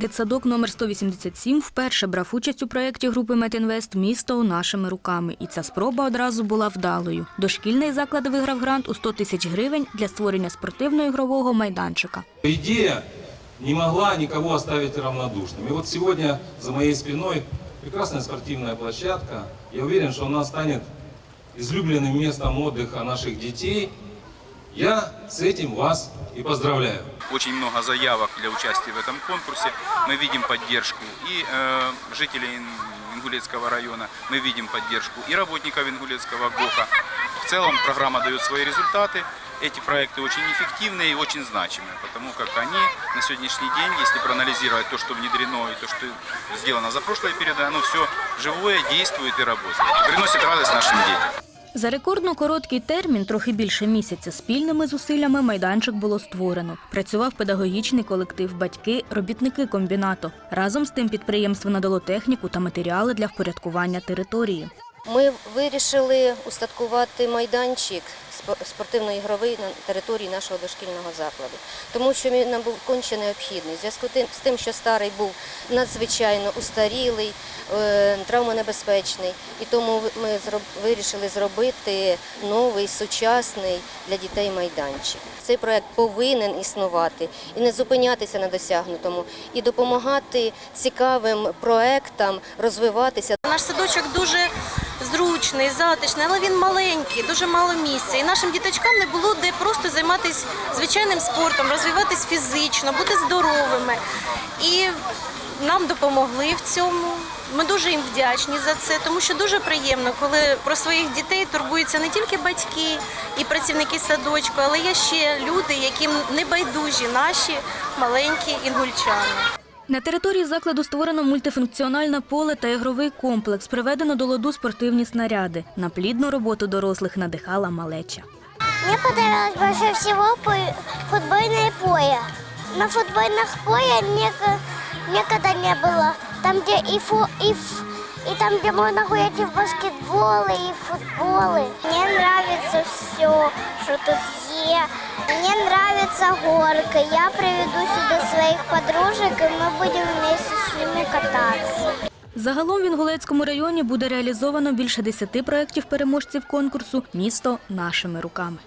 Дитсадок номер 187 вперше брав участь у проєкті групи Метінвест Місто нашими руками. І ця спроба одразу була вдалою. Дошкільний заклад виграв грант у 100 тисяч гривень для створення спортивно-ігрового майданчика. Идея не могла никого оставить равнодушным. И вот сегодня за моей спиной прекрасная спортивная площадка. Я уверен, что она станет излюбленным местом отдыха наших детей. Я с этим вас и поздравляю. Очень много заявок для участия в этом конкурсе. Мы видим поддержку и э, жителей Ин- Ингулецкого района, мы видим поддержку и работников Ингулецкого ГОКа. В целом программа дает свои результаты. Эти проекты очень эффективные и очень значимые, потому как они на сегодняшний день, если проанализировать то, что внедрено и то, что сделано за прошлые периоды, оно все живое, действует и работает. Приносит радость нашим детям. За рекордно короткий термін, трохи більше місяця, спільними зусиллями майданчик було створено. Працював педагогічний колектив, батьки, робітники комбінату. Разом з тим підприємство надало техніку та матеріали для впорядкування території. Ми вирішили устаткувати майданчик спортивно-ігровий на території нашого дошкільного закладу, тому що він нам був конче необхідний. Зв'язку з тим, що старий був надзвичайно устарілий, е, травмонебезпечний, і тому ми вирішили зробити новий сучасний для дітей майданчик. Цей проект повинен існувати і не зупинятися на досягнутому, і допомагати цікавим проектам розвиватися. Наш садочок дуже зручний, затишний, але він маленький, дуже мало місця. І нашим діточкам не було де просто займатися звичайним спортом, розвиватись фізично, бути здоровими. І нам допомогли в цьому. Ми дуже їм вдячні за це, тому що дуже приємно, коли про своїх дітей турбуються не тільки батьки і працівники садочку, але є ще люди, яким не байдужі наші маленькі інгульчани. На території закладу створено мультифункціональне поле та ігровий комплекс. Приведено до ладу спортивні снаряди. На плідну роботу дорослих надихала малеча. Мені понравилось більше всього футбольне поле. На футбольних поле ніколи не було. Там, де і фу, і ф- и там, где можно гулять и в баскетболы, и в футболы. Мне нравится все, что тут есть. Мне нравится горка. Я приведу сюда своих подружек, и мы будем вместе с ними кататься. Загалом в Інгулецькому районі буде реалізовано більше 10 проєктів переможців конкурсу Місто нашими руками.